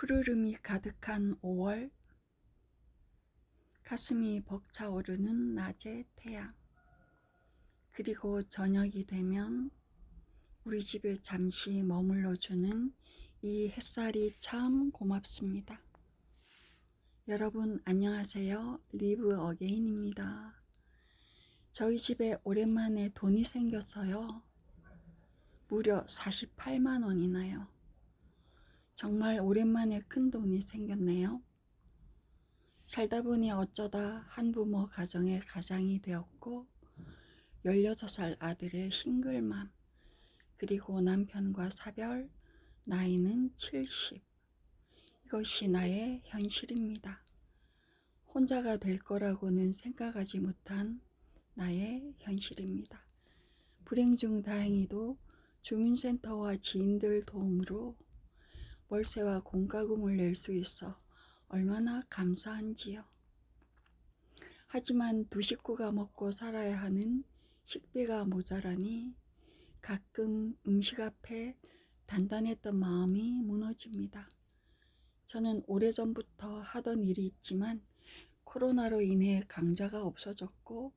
푸르름이 가득한 5월 가슴이 벅차오르는 낮의 태양 그리고 저녁이 되면 우리 집에 잠시 머물러 주는 이 햇살이 참 고맙습니다. 여러분 안녕하세요. 리브 어게인입니다. 저희 집에 오랜만에 돈이 생겼어요. 무려 48만 원이나요. 정말 오랜만에 큰 돈이 생겼네요. 살다 보니 어쩌다 한부모 가정의 가장이 되었고 16살 아들의 싱글맘 그리고 남편과 사별 나이는 70 이것이 나의 현실입니다. 혼자가 될 거라고는 생각하지 못한 나의 현실입니다. 불행 중 다행히도 주민센터와 지인들 도움으로 월세와 공과금을 낼 수 있어 얼마나 감사한지요. 하지만 두 식구가 먹고 살아야 하는 식비가 모자라니 가끔 음식 앞에 단단했던 마음이 무너집니다. 저는 오래전부터 하던 일이 있지만 코로나로 인해 강좌가 없어졌고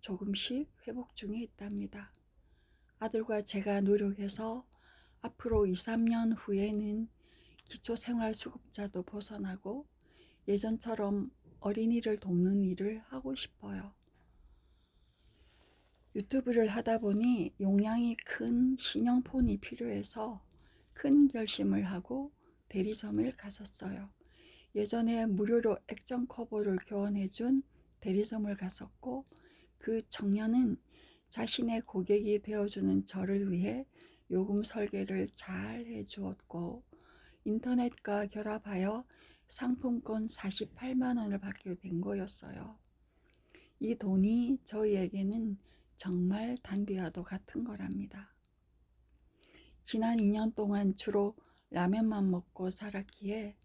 조금씩 회복 중에 있답니다. 아들과 제가 노력해서 앞으로 2, 3년 후에는 기초생활수급자도 벗어나고 예전처럼 어린이를 돕는 일을 하고 싶어요. 유튜브를 하다 보니 용량이 큰 신형폰이 필요해서 큰 결심을 하고 대리점을 갔었어요. 예전에 무료로 액정 커버를 교환해준 대리점을 갔었고 그 청년은 자신의 고객이 되어주는 저를 위해 요금 설계를 잘 해주었고 인터넷과 결합하여 상품권 48만 원을 받게 된 거였어요. 이 돈이 저희에게는 정말 단비와도 같은 거랍니다. 지난 2년 동안 주로 라면만 먹고 살았기에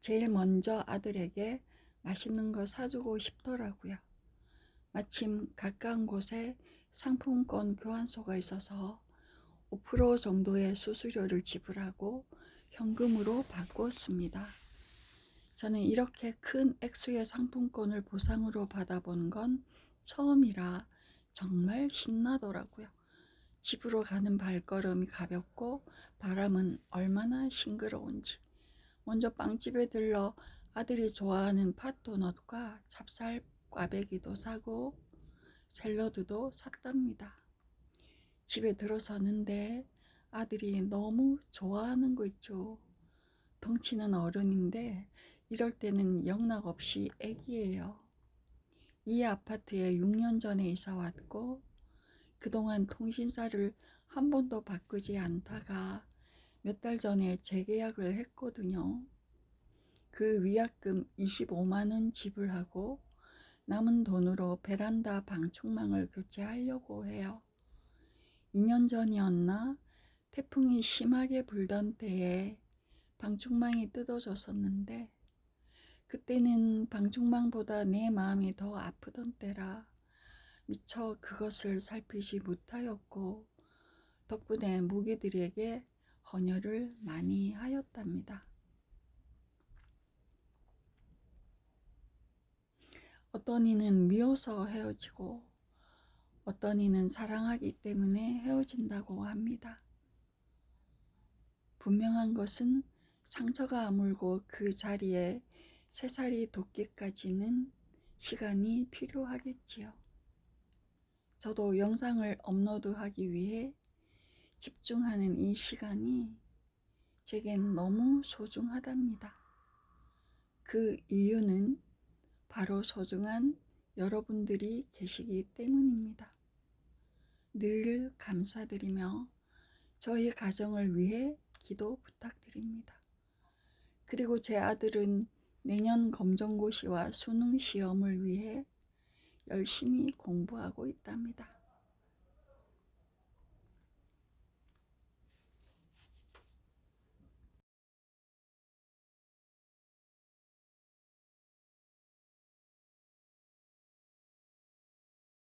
제일 먼저 아들에게 맛있는 거 사주고 싶더라고요. 마침 가까운 곳에 상품권 교환소가 있어서 5% 정도의 수수료를 지불하고 현금으로 바꾸었습니다. 저는 이렇게 큰 액수의 상품권을 보상으로 받아본 건 처음이라 정말 신나더라고요. 집으로 가는 발걸음이 가볍고 바람은 얼마나 싱그러운지. 먼저 빵집에 들러 아들이 좋아하는 팥도넛과 찹쌀 꽈배기도 사고 샐러드도 샀답니다. 집에 들어서는데 아들이 너무 좋아하는 거 있죠. 덩치는 어른인데 이럴 때는 영락 없이 애기예요. 이 아파트에 6년 전에 이사 왔고 그동안 통신사를 한 번도 바꾸지 않다가 몇 달 전에 재계약을 했거든요. 그 위약금 25만 원 지불하고 남은 돈으로 베란다 방충망을 교체하려고 해요. 2년 전이었나 태풍이 심하게 불던 때에 방충망이 뜯어졌었는데 그때는 방충망보다 내 마음이 더 아프던 때라 미처 그것을 살피지 못하였고 덕분에 무기들에게 헌혈을 많이 하였답니다. 어떤 이는 미워서 헤어지고 어떤 이는 사랑하기 때문에 헤어진다고 합니다. 분명한 것은 상처가 아물고 그 자리에 새살이 돋기까지는 시간이 필요하겠지요. 저도 영상을 업로드하기 위해 집중하는 이 시간이 제겐 너무 소중하답니다. 그 이유는 바로 소중한 여러분들이 계시기 때문입니다. 늘 감사드리며 저희 가정을 위해 기도 부탁드립니다. 그리고 제 아들은 내년 검정고시와 수능 시험을 위해 열심히 공부하고 있답니다.